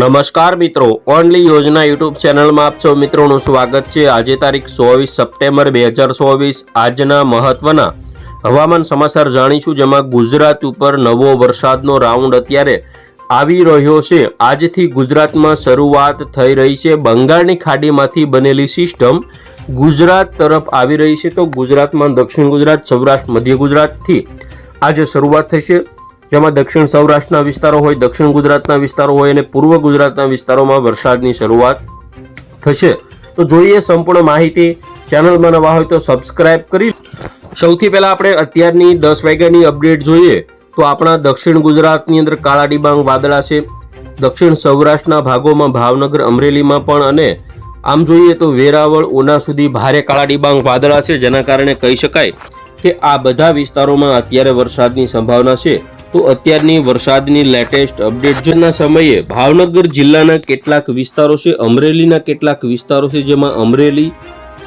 નમસ્કાર મિત્રો, ઓનલી યોજના યુટ્યુબ ચેનલમાં આપ સૌ મિત્રોનું સ્વાગત છે. આજે તારીખ ચોવીસ સપ્ટેમ્બર બે હજાર ચોવીસ. આજના મહત્વના હવામાન સમાચાર જાણીશું, જેમાં ગુજરાત ઉપર નવો વરસાદનો રાઉન્ડ અત્યારે આવી રહ્યો છે. આજથી ગુજરાતમાં શરૂઆત થઈ રહી છે. બંગાળની ખાડીમાંથી બનેલી સિસ્ટમ ગુજરાત તરફ આવી રહી છે. તો ગુજરાતમાં દક્ષિણ ગુજરાત, સૌરાષ્ટ્ર, મધ્ય ગુજરાતથી આજે શરૂઆત થશે. જેમાં દક્ષિણ સૌરાષ્ટ્રના વિસ્તારો હોય, દક્ષિણ ગુજરાતના વિસ્તારો હોય અને પૂર્વ ગુજરાતના વિસ્તારોમાં વરસાદની શરૂઆત થશે. તો જોઈએ સંપૂર્ણ માહિતી. ચેનલમાં નવા હોય તો સબસ્ક્રાઇબ કરી સૌથી પહેલાં આપણે અત્યારની દસ વાગ્યાની અપડેટ જોઈએ. તો આપણા દક્ષિણ ગુજરાતની અંદર કાળા ડિબાંગ વાદળા છે. દક્ષિણ સૌરાષ્ટ્રના ભાગોમાં ભાવનગર, અમરેલીમાં પણ અને આમ જોઈએ તો વેરાવળ, ઉના સુધી ભારે કાળા ડિબાંગ વાદળા છે, જેના કારણે કહી શકાય કે આ બધા વિસ્તારોમાં અત્યારે વરસાદની સંભાવના છે. તો અત્યારની વરસાદની લેટેસ્ટ અપડેટના સમયે ભાવનગર જિલ્લાના કેટલાક વિસ્તારો છે, અમરેલીના કેટલાક વિસ્તારો છે, જેમાં અમરેલી,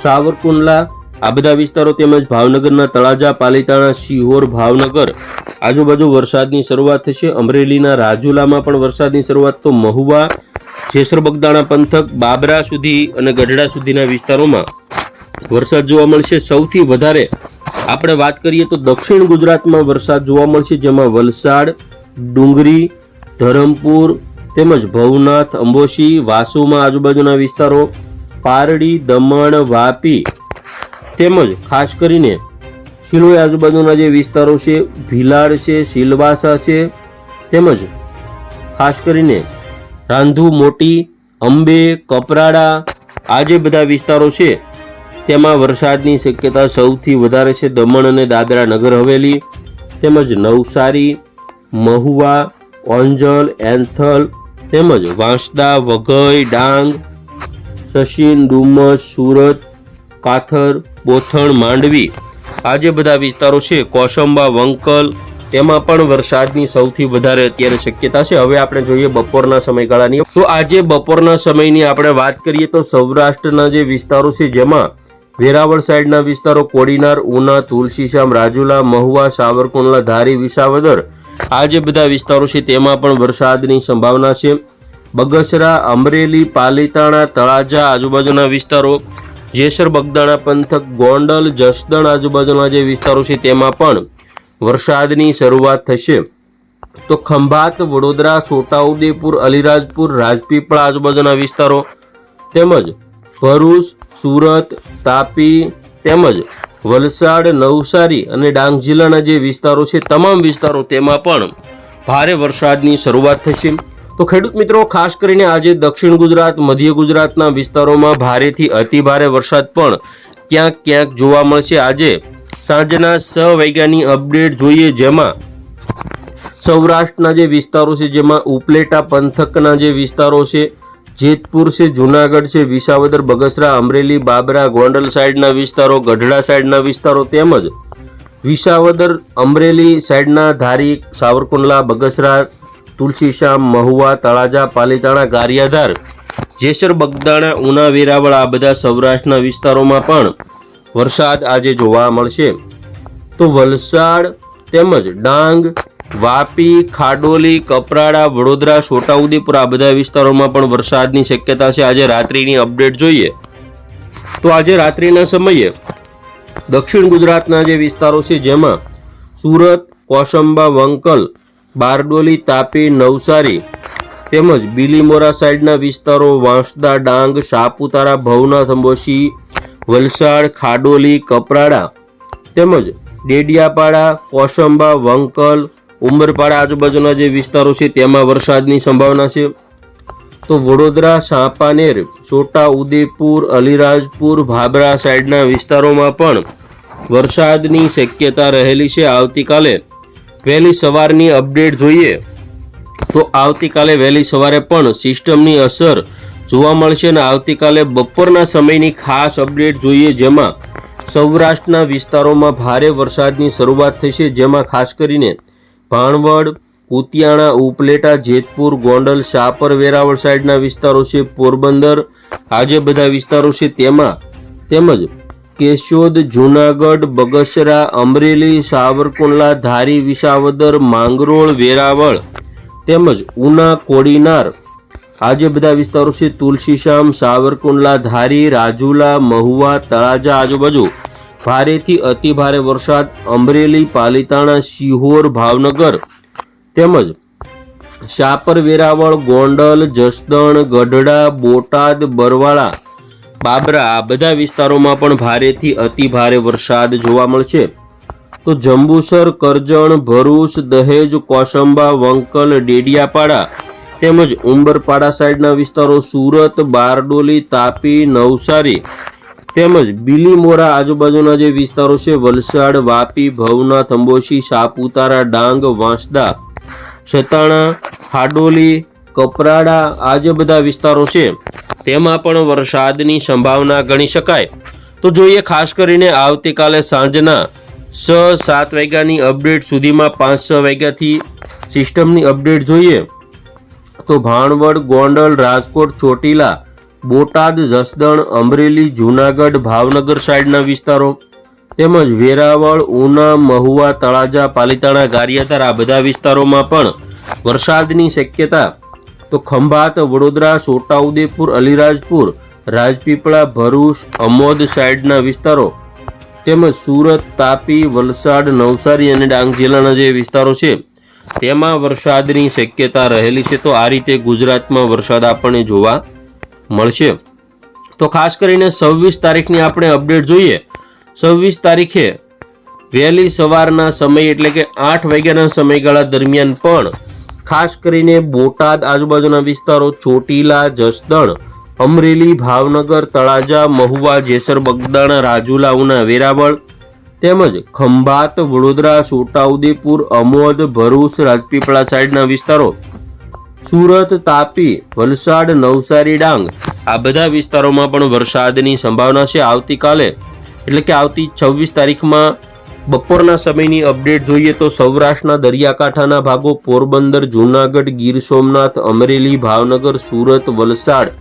સાવરકુંડલા, આ બધા વિસ્તારો તેમજ ભાવનગરના તળાજા, પાલીતાણા, શિહોર, ભાવનગર આજુબાજુ વરસાદની શરૂઆત થશે. અમરેલીના રાજુલામાં પણ વરસાદની શરૂઆત તો મહુવા, જેસર બગદાણા પંથક, બાબરા સુધી અને ગઢડા સુધીના વિસ્તારોમાં વરસાદ જોવા મળશે. સૌથી વધારે આપણે વાત કરીએ તો દક્ષિણ ગુજરાતમાં વરસાદ જોવા મળશે, જેમાં વલસાડ, ડુંગરી, ધરમપુર તેમજ ભવનાથ, અંબોશી, વાસુમાં આજુબાજુના વિસ્તારો, પારડી, દમણ, વાપી તેમજ ખાસ કરીને શિલોઈ આજુબાજુના જે વિસ્તારો છે, ભીલાડ છે સિલવાસા છે તેમજ ખાસ કરીને રાંધુ મોટી અંબે, કપરાડા આ જે બધા વિસ્તારો છે તેમાં વરસાદની શક્યતા સૌથી વધારે છે દમણ અને દાદરા નગર હવેલી, તેમજ નવસારી, મહુવા ઓંજલ એન્થલ, તેમજ વાંસદા, વઘઈ, ડાંગ સચિન ડુમસ, સુરત, કાથર, બોથણ, માંડવી. આ જે બધા વિસ્તારો છે, કોસંબા, વંકલ તેમાં પણ વરસાદની સૌથી વધારે અત્યારે શક્યતા છે. હવે આપણે જોઈએ બપોરના સમયગાળાની. તો આજે બપોરના સમયની આપણે વાત કરીએ તો સૌરાષ્ટ્રના જે વિસ્તારો છે, જેમાં વેરાવળ સાઈડના વિસ્તારો કોડીનાર, ઉના તુલસીશ્યામ રાજુલા, મહુવા, સાવરકુંડલા, ધારી, વિસાવદર આ જે બધા વિસ્તારો છે તેમાં પણ વરસાદની સંભાવના છે. બગસરા, અમરેલી, પાલીતાણા, તળાજા આજુબાજુના વિસ્તારો, જેસર, બગદાણા, પંથક, ગોંડલ, જસદણ આજુબાજુના જે વિસ્તારો છે તેમાં પણ વરસાદની શરૂઆત થશે. તો ખંભાત, વડોદરા, છોટાઉદેપુર, અલીરાજપુર, રાજપીપળા આજુબાજુના વિસ્તારો તેમજ ભરૂચ સુરત, તાપી તેમજ વલસાડ, નવસારી અને ડાંગ જિલ્લાના જે વિસ્તારો છે, તમામ વિસ્તારો તેમાં પણ ભારે વરસાદની શરૂઆત થશે. તો ખેડૂત મિત્રો, ખાસ કરીને આજે દક્ષિણ ગુજરાત, મધ્ય ગુજરાતના વિસ્તારોમાં ભારેથી અતિ ભારે વરસાદ પણ ક્યાંક ક્યાંક જોવા મળશે. આજે સાંજના છ વાગ્યાની અપડેટ જોઈએ, જેમાં સૌરાષ્ટ્રના જે વિસ્તારો છે, જેમાં ઉપલેટા, પંથકના જે વિસ્તારો છે જેતપુર છે, જુનાગઢ છે, વિસાવદર, બગસરા, અમરેલી, બાબરા, ગોંડલ સાઈડના વિસ્તારો, ગઢડા સાઈડના વિસ્તારો તેમજ વિસાવદર, અમરેલી સાઈડના ધારી, સાવરકુંડલા, બગસરા તુલસીશ્યામ મહુવા, તળાજા, પાલીતાણા, ગારિયાધાર, જેસર, બગદાણા, ઉના, વેરાવળ આ બધા સૌરાષ્ટ્રના વિસ્તારોમાં પણ વરસાદ આજે જોવા મળશે. તો વલસાડ તેમજ ડાંગ વાપી, ખાડોલી, કપરાડા, વડોદરા, છોટાઉદેપુર આ બધા વિસ્તારોમાં પણ વરસાદની શક્યતા છે. આજે રાત્રિની અપડેટ જોઈએ તો આજે રાત્રિના સમયે દક્ષિણ ગુજરાતના જે વિસ્તારો છે, જેમાં સુરત, કોસંબા, વંકલ, બારડોલી, તાપી, નવસારી તેમજ બિલીમોરા સાઈડના વિસ્તારો, વાંસદા, ડાંગ, સાપુતારા ભવનાથ અંબોશી વલસાડ, ખાડોલી, કપરાડા તેમજ ડેડિયાપાડા, કોસંબા, વંકલ ઉમરપાડા આજુબાજુના જે વિસ્તારો છે, તેમાં વરસાદની સંભાવના છે. તો વડોદરા, સાંપાનેર, છોટા ઉદેપુર, અલીરાજપુર ભાબરા સાઈડના વિસ્તારોમાં પણ વરસાદની શક્યતા રહેલી છે. આવતીકાલે વહેલી સવારની અપડેટ જોઈએ તો આવતીકાલે વહેલી સવારે પણ સિસ્ટમની અસર જોવા મળશે અને આવતીકાલે બપોરના સમયની ખાસ અપડેટ જોઈએ, જેમાં સૌરાષ્ટ્રના વિસ્તારોમાં ભારે વરસાદની શરૂઆત થશે. જેમાં ખાસ કરીને ભાણવડ, ઉતિયાણા, ઉપલેટા, જેતપુર, ગોંડલ શાપર વેરાવળ સાઈડના વિસ્તારો છે પોરબંદર. આ જે બધા વિસ્તારો છે તેમાં. તેમજ કેશોદ, જુનાગઢ, બગસરા, અમરેલી, સાવરકુંડલા, ધારી, વિસાવદર, માંગરોળ, વેરાવળ. તેમજ ઉના, કોડીનાર. આ જે બધા વિસ્તારો છે તુલસીશામ, સાવરકુંડલા, ધારી, રાજુલા, મહુવા, તળાજા આજુબાજુ. ભારેથી અતિ ભારે વરસાદ, અમરેલી, પાલીતાણા, શિહોર, ભાવનગર તેમજ શાપર વેરાવળ ગોંડલ, જસદણ, ગઢડા, બોટાદ, બરવાળા, બાબરા આ બધા વિસ્તારોમાં પણ ભારેથી અતિ ભારે વરસાદ જોવા મળશે. તો જંબુસર, કરજણ, ભરૂચ, દહેજ, કોસંબા, વંકલ, ડેડિયાપાડા તેમજ ઉંબરપાડા સાઈડના વિસ્તારો સુરત, બારડોલી, તાપી, નવસારી તેમજ બિલીમોરા આજુબાજુના જે વિસ્તારો છે, વલસાડ, વાપી, ભવના થંબોશી સાપુતારા, ડાંગ, વાંસદા સતાણા હાડોલી, કપરાડા આ જે બધા વિસ્તારો છે, તેમાં પણ વરસાદની સંભાવના ગણી શકાય. તો જોઈએ ખાસ કરીને આવતીકાલે સાંજના છ સાત વાગ્યાની અપડેટ સુધીમાં પાંચ છ વાગ્યાથી સિસ્ટમની અપડેટ જોઈએ. તો ભાણવડ, ગોંડલ, રાજકોટ, ચોટીલા બોટાદ, જસદણ, અમરેલી, જૂનાગઢ, ભાવનગર સાઈડના વિસ્તારો તેમજ વેરાવળ, ઉના, મહુવા, તળાજા, પાલીતાણા, ગારિયાધાર આ બધા વિસ્તારોમાં પણ વરસાદની શક્યતા તો ખંભાત, વડોદરા, છોટાઉદેપુર, અલીરાજપુર, રાજપીપળા, ભરૂચ, અમોદ સાઈડના વિસ્તારો તેમજ સુરત, તાપી, વલસાડ, નવસારી અને ડાંગ જિલ્લાના જે વિસ્તારો છે તેમાં વરસાદની શક્યતા રહેલી છે. તો આ રીતે ગુજરાતમાં વરસાદ આપણને જોવા મળશે. તો ખાસ કરીને છવ્વીસ તારીખની આપણે અપડેટ જોઈએ. છવ્વીસ તારીખે વહેલી સવારના સમય એટલે કે આઠ વાગ્યાના સમયગાળા દરમિયાન પણ ખાસ કરીને બોટાદ આજુબાજુના વિસ્તારો ચોટીલા, જસદણ, અમરેલી, ભાવનગર, તળાજા, મહુવા, જેસર, બગદાણા, રાજુલા, ઉના, વેરાવળ તેમજ ખંભાત, વડોદરા, છોટાઉદેપુર, અમોદ, ભરૂચ, રાજપીપળા સાઈડના વિસ્તારો સુરત, તાપી, વલસાડ, નવસારી, ડાંગ. આ બધા વિસ્તારોમાં પણ વરસાદની સંભાવના છે આવતીકાલે. એટલે કે આવતી છવ્વીસ તારીખમાં બપોરના સમયની અપડેટ જોઈએ તો સૌરાષ્ટ્રના દરિયાકાંઠાના ભાગો, પોરબંદર, જૂનાગઢ, ગીર સોમનાથ, અમરેલી, ભાવનગર, સુરત, વલસાડ,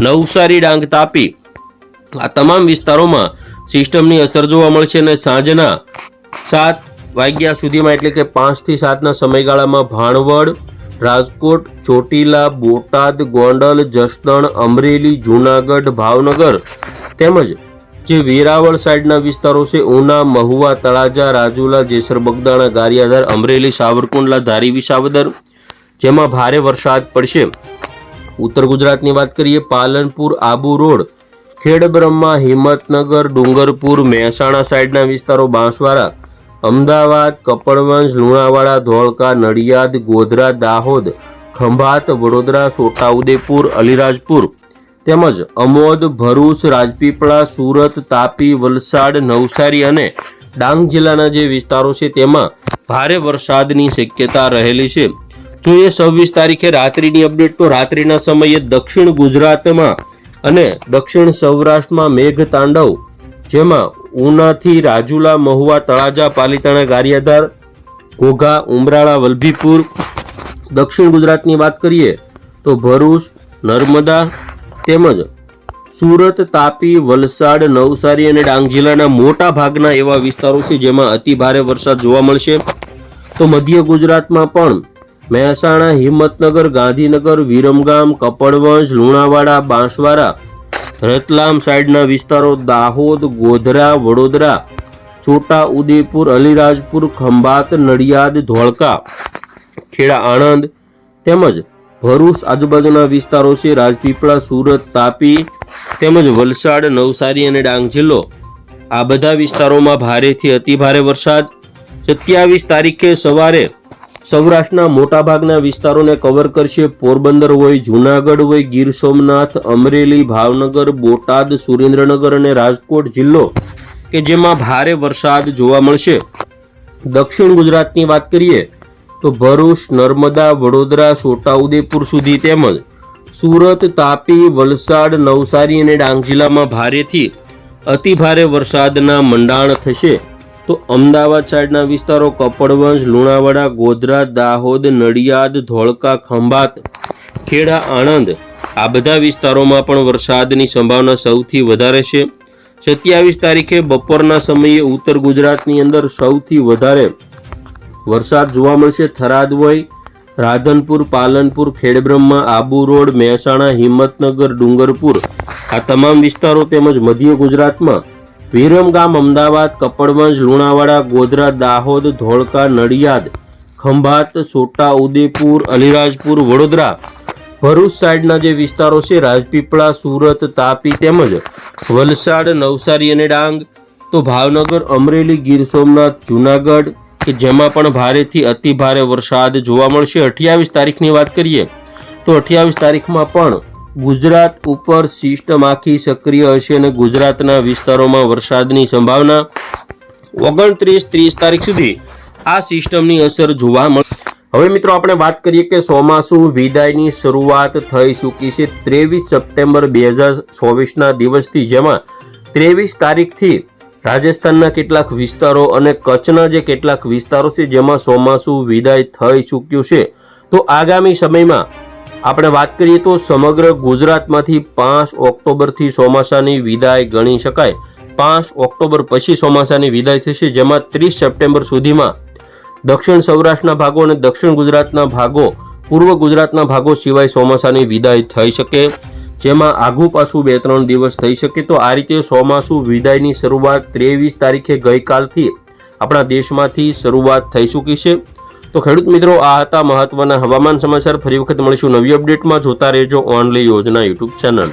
નવસારી, ડાંગ, તાપી. આ તમામ વિસ્તારોમાં સિસ્ટમની અસર જોવા મળશે અને સાંજના સાત વાગ્યા સુધીમાં એટલે કે પાંચથી સાતના સમયગાળામાં ભાણવડ રાજકોટ, ચોટીલા, બોટાદ, ગોંડલ, જસદણ, અમરેલી, જૂનાગઢ, ભાવનગર તેમજ જે વેરાવળ સાઈડના વિસ્તારો છે, ઉના, મહુવા, તળાજા, રાજુલા, જેસર, બગદાણા, ગારિયાધાર, અમરેલી, સાવરકુંડલા, ધારી, વિસાવદર, જેમાં ભારે વરસાદ પડશે. ઉત્તર ગુજરાતની વાત કરીએ, પાલનપુર, આબુ રોડ, ખેડબ્રહ્મા, હિંમતનગર, ડુંગરપુર, મહેસાણા સાઈડના વિસ્તારો, બાંસવાડા અમદાવાદ, કપડવંજ, લુણાવાડા, ધોળકા, નડિયાદ, ગોધરા, દાહોદ, ખંભાત, વડોદરા, છોટાઉદેપુર, અલીરાજપુર તેમજ અમોદ, ભરૂચ, રાજપીપળા, સુરત, તાપી, વલસાડ, નવસારી અને ડાંગ જિલ્લાના જે વિસ્તારો છે તેમાં ભારે વરસાદની શક્યતા રહેલી છે. જોઈએ છવ્વીસ તારીખે રાત્રિની અપડેટ, તો રાત્રિના સમયે દક્ષિણ ગુજરાતમાં અને દક્ષિણ સૌરાષ્ટ્રમાં મેઘ તાંડવ જેમાં ઉનાથી રાજુલા, મહુવા, તળાજા, પાલીતાણા, ગારિયાધાર, ઘોઘા, ઉમરાળા, વલભીપુર, દક્ષિણ ગુજરાતની વાત કરીએ તો ભરૂચ, નર્મદા તેમજ સુરત, તાપી, વલસાડ, નવસારી અને ડાંગ જિલ્લાના મોટા ભાગના એવા વિસ્તારો છે જેમાં અતિ ભારે વરસાદ જોવા મળશે. તો મધ્ય ગુજરાતમાં પણ મહેસાણા, હિંમતનગર, ગાંધીનગર, વિરમગામ, કપડવંજ, લુણાવાડા, બાંસવાડા રતલામ સાઈડના વિસ્તારો દાહોદ, ગોધરા, વડોદરા, છોટા ઉદેપુર, અલીરાજપુર, ખંભાત, નડિયાદ, ધોળકા, ખેડા, આણંદ તેમજ ભરૂચ આજુબાજુના વિસ્તારો છે. રાજપીપળા, સુરત, તાપી તેમજ વલસાડ, નવસારી અને ડાંગ જિલ્લો. આ બધા વિસ્તારોમાં ભારેથી અતિ ભારે વરસાદ. સત્યાવીસ તારીખે સવારે સૌરાષ્ટ્રના મોટાભાગના વિસ્તારોને કવર કરશે પોરબંદર હોય જૂનાગઢ હોય ગીર સોમનાથ, અમરેલી, ભાવનગર, બોટાદ, સુરેન્દ્રનગર અને રાજકોટ જિલ્લો કે જેમાં ભારે વરસાદ જોવા મળશે. દક્ષિણ ગુજરાતની વાત કરીએ તો ભરૂચ, નર્મદા, વડોદરા, છોટાઉદેપુર સુધી તેમજ સુરત, તાપી, વલસાડ, નવસારી અને ડાંગ જિલ્લામાં ભારેથી અતિ ભારે વરસાદના મંડાણ થશે. તો અમદાવાદ સાઈડના વિસ્તારો કપડવંશ લુણાવાડા, ગોધરા, દાહોદ, નડિયાદ, ધોળકા, ખંભાત, ખેડા, આણંદ આ બધા વિસ્તારોમાં પણ વરસાદની સંભાવના સૌથી વધારે છે. સત્યાવીસ તારીખે બપોરના સમયે ઉત્તર ગુજરાતની અંદર સૌથી વધારે વરસાદ જોવા મળશે. થરાદ હોય રાધનપુર, પાલનપુર, ખેડબ્રહ્મા, આબુ રોડ, મહેસાણા, હિંમતનગર, ડુંગરપુર આ તમામ વિસ્તારો તેમજ મધ્ય ગુજરાતમાં વિરમગામ, અમદાવાદ, કપડવંજ, લુણાવાડા, ગોધરા, દાહોદ, ધોળકા, નડિયાદ, ખંભાત, છોટા ઉદેપુર, અલીરાજપુર, વડોદરા, ભરૂચ સાઈડના જે વિસ્તારો છે, રાજપીપળા, સુરત, તાપી તેમજ વલસાડ, નવસારી અને ડાંગ, તો ભાવનગર, અમરેલી, ગીર સોમનાથ, જુનાગઢ, કે જેમાં પણ ભારેથી અતિ ભારે વરસાદ જોવા મળશે. અઠ્યાવીસ તારીખની વાત કરીએ, તો અઠ્યાવીસ તારીખમાં પણ ગુજરાત ઉપર સિસ્ટમ આખી સક્રિય હશે અને ગુજરાતના વિસ્તારોમાં વરસાદની સંભાવના ઓગણત્રીસ ત્રીસ તારીખ સુધી આ સિસ્ટમની અસર જોવા મળશે હવે મિત્રો આપણે વાત કરીએ કે ચોમાસું વિદાયની શરૂઆત થઈ ચૂકી છે ત્રેવીસ સપ્ટેમ્બર બે હજાર ચોવીસના દિવસથી, જેમાં ત્રેવીસ તારીખથી રાજસ્થાનના કેટલાક વિસ્તારો અને કચ્છના જે કેટલાક વિસ્તારો છે, જેમાં ચોમાસુ વિદાય થઈ ચૂક્યું છે. તો આગામી સમયમાં આપણે વાત કરીએ તો સમગ્ર ગુજરાતમાંથી પાંચ ઓક્ટોબરથી ચોમાસાની વિદાય ગણી શકાય. પાંચ ઓક્ટોબર પછી ચોમાસાની વિદાય થશે, જેમાં ત્રીસ સપ્ટેમ્બર સુધીમાં દક્ષિણ સૌરાષ્ટ્રના ભાગો અને દક્ષિણ ગુજરાતના ભાગો, પૂર્વ ગુજરાતના ભાગો સિવાય ચોમાસાની વિદાય થઈ શકે. જેમાં આઘું પાછું બે ત્રણ દિવસ થઈ શકે. તો આ રીતે ચોમાસું વિદાયની શરૂઆત ત્રેવીસ તારીખે ગઈકાલથી આપણા દેશમાંથી શરૂઆત થઈ ચૂકી છે. તો ખેડૂત મિત્રો, આ હતા મહત્વના હવામાન સમાચાર. ફરી વખત મળીશું નવી અપડેટમાં. જોતા રહેજો ઓનલી યોજના યુટ્યુબ ચેનલ.